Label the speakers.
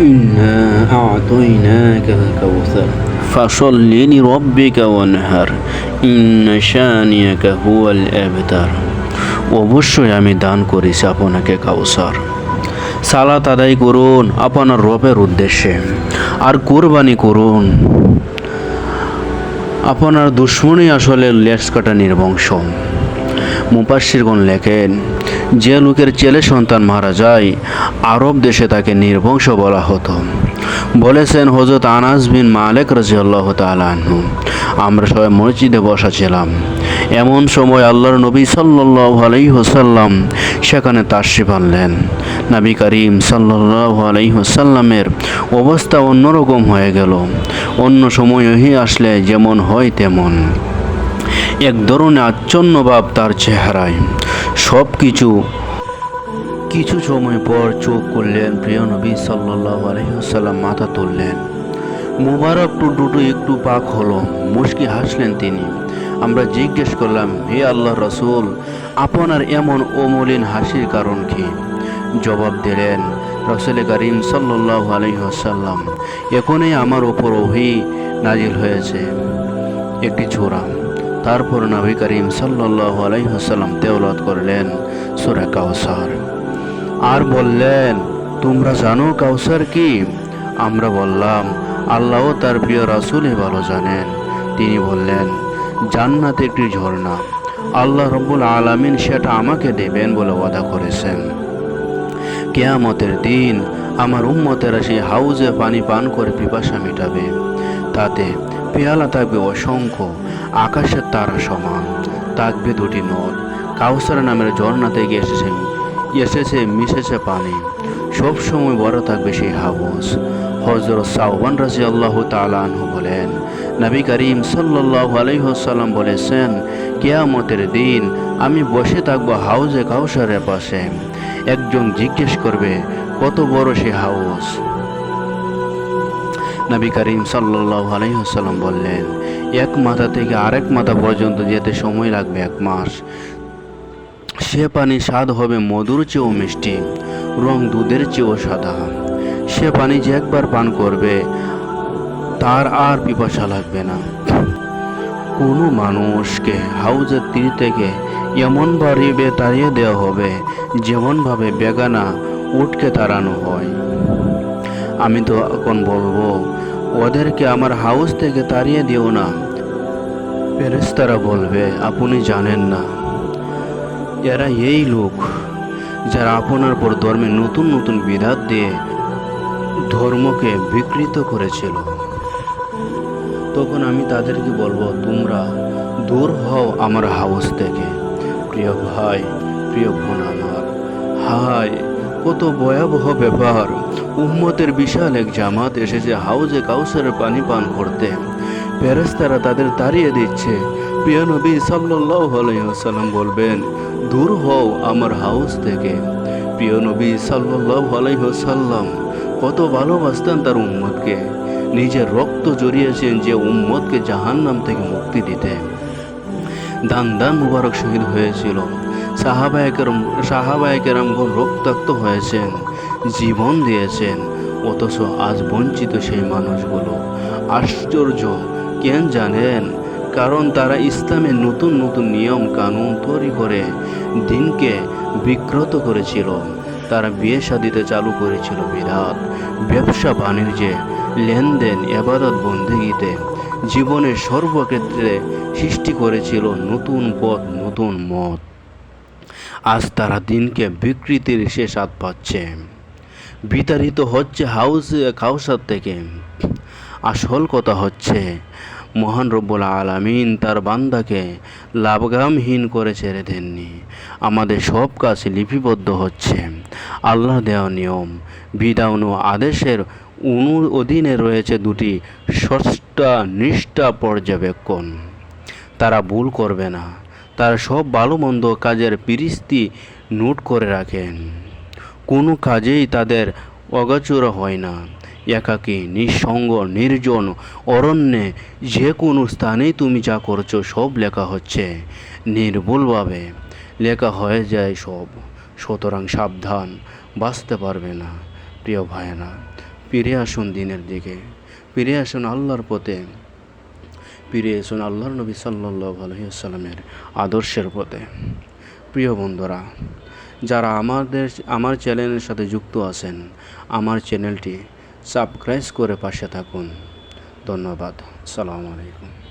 Speaker 1: إنا أعطيناك الكوثر فصل لربك وانهر إن شانيك هو الأبتر অবশ্যই আমি দান করেছি আপনাকে কাউসার সালাত আদায় করুন আপনার রবের উদ্দেশ্যে আর কোরবানি করুন আপনার দুশ্মনই আসলে লেস কাটা নির্বংশ মুপাশিরগণ লেখেন যে লোকের ছেলে সন্তান মারা যায়, আরব দেশে তাকে নির্বংশ বলা হতো। বলেছেন হজরত আনাস বিন মালেক রাজিয়াল্লাহ তালাহু আমরা সবাই মসজিদে বসা ছিলাম। এমন সময় আল্লাহর নবী সাল্লাহ আলাই হোসাল্লাম সেখানে তাশরিফ আনলেন। নবী করিম সাল্লাহ আলাই হোসাল্লামের অবস্থা অন্যরকম হয়ে গেল। অন্য সময়ই আসলে যেমন হয় তেমন। এক ধরনের আচ্ছন্ন ভাব তার চেহারায়। সব কিছু কিছু সময় পর চোখ করলেন প্রিয় নবী সাল্লাহ আলহিহাল্লাম মাথা তুললেন। মুবারক টু দুটো একটু পাক হলো, মুশকি হাসলেন তিনি। আমরা জিজ্ঞেস করলাম, হে আল্লাহ রসুল, আপনার এমন অমলিন হাসির কারণ কি? জবাব দিলেন, রসুল করিম সাল্লাহ আলহিহাল্লাম এখনই আমার ওপর ওহি নাজিল হয়েছে। একটি ছোড়া তারপর নবী করিম সাল্লাহ আলাইসাল্লাম তেওলত করলেন সুরা কাউসার আর বললেন, তোমরা জানো কাউসার কি? আমরা বললাম, আল্লাহ তার প্রিয় রাসুলই ভালো জানেন। তিনি বললেন, জান্নাত একটি ঝর্ণা। আল্লাহ রব্বুল আলামিন সেটা আমাকে দেবেন বলে ওয়াদা করেছেন। কেয়ামতের দিন আমার উম্মতেরা সেই হাউজে পানি পান করে পিপাসা মেটাবে। তাতে পেয়ালা থাকবে অসংখ্য আকাশের তারা সমান থাকবে দুটি নদ। কাউসার নামের ঝর্ণা থেকে এসেছে এসেছে, মিশেছে পানি। সব সময় বড় থাকবে সেই হাউস হজরত সাহবান রাজি আল্লাহ তালাহু বলেন, নবী করিম সাল্লাহ আলহ্লাম বলেছেন, কেয়ামতের দিন আমি বসে থাকব হাউজে কাউসারের পাশে। একজন জিজ্ঞেস করবে, কত বড় সে হাউস? নবী করিম সাল্লাহ আলহিহাল্লাম বললেন, এক মাথা থেকে আরেক মাথা পর্যন্ত যেতে সময় লাগবে এক মাস। সে পানি স্বাদ হবে মধুর চেয়েও মিষ্টি, রং দুধের চেয়েও সাদা। সে পানি যে একবার পান করবে, তার আর পিপাসা লাগবে না। কোনো মানুষকে হাউজের তীর থেকে এমন এমনভাবে তাড়িয়ে দেওয়া হবে, যেমনভাবে বেগানা উঠকে তাড়ানো হয়। আমি তো এখন বলব, ওদেরকে আমার হাউস থেকে তাড়িয়ে দিও না। ফেরেস্তারা বলবে, আপনি জানেন না। এরা এই লোক যারা আপনার পর ধর্মে নতুন নতুন বিধাত দিয়ে ধর্মকে বিকৃত করেছিল। তখন আমি তাদেরকে বলব, তোমরা দূর হও আমার হাউস থেকে। প্রিয় ভাই, প্রিয় বোন আমার, হায়, কত ভয়াবহ ব্যাপার। উম্মতের বিশাল এক জামাত এসেছে হাউজে কাউসারের পানি পান করতে। ফেরেস্তারা তাদের তাড়িয়ে দিচ্ছে। প্রিয় নবী সাল্লাহ আলাইসাল্লাম বলবেন, দূর হও আমার হাউস থেকে। প্রিয় নবী সাল্লাহ আলাইসাল্লাম কত ভালোবাসতেন তার উম্মতকে। নিজের রক্ত জড়িয়েছেন যে উম্মতকে জাহান্নাম থেকে মুক্তি দিতে দান দান মুবারক শহীদ হয়েছিল। সাহাবায়কেরম সাহাবায়কেরামগণ রক্তাক্ত হয়েছেন। জীবন দিয়েছেন। অথচ আজ বঞ্চিত সেই মানুষগুলো। আশ্চর্য, কেন জানেন? কারণ তারা ইসলামের নতুন নতুন নিয়ম কানুন তৈরি করে দিনকে বিক্রত করেছিল। তারা বিয়ে শাদিতে চালু করেছিল বিধাত ব্যবসা বাণিজ্যে, লেনদেন, এবাদত বন্দিগিতে, জীবনের সর্বক্ষেত্রে সৃষ্টি করেছিল নতুন পথ, নতুন মত। আজ তারা দিনকে বিকৃতির শেষ হাত পাচ্ছে। বিতাড়িত হচ্ছে হাউস, কাউসার থেকে। আসল কথা হচ্ছে, মহান রব্বুল আলামিন তার বান্দাকে লাভগামহীন করে ছেড়ে দেননি। আমাদের সব কাজ লিপিবদ্ধ হচ্ছে। আল্লাহ দেওয়া নিয়ম, বিধান আদেশের অনু অধীনে রয়েছে দুটি ষষ্ঠা নিষ্ঠা পর্যবেক্ষণ। তারা ভুল করবে না। তারা সব ভালো মন্দ কাজের পিরিস্তি নোট করে রাখেন। কোনো কাজেই তাদের অগাচুরা হয় না। একাকী, নিঃসঙ্গ, নির্জন, অরণ্যে যে কোনো স্থানেই তুমি যা করছ সব লেখা হচ্ছে, নির্ভুলভাবে লেখা হয়ে যায় সব। সুতরাং সাবধান, বাঁচতে পারবে না, প্রিয় ভাইয়েরা। ফিরে আসুন দিনের দিকে। ফিরে আসুন আল্লাহর পথে। ফিরে আসুন আল্লাহর নবী সাল্লাহ আলহিসাল্লামের আদর্শের পথে। প্রিয় বন্ধুরা যারা আমাদের, আমার চ্যানেলের সাথে যুক্ত আছেন, আমার চ্যানেলটি সাবস্ক্রাইব করে পাশে থাকুন। ধন্যবাদ। সালামু আলাইকুম।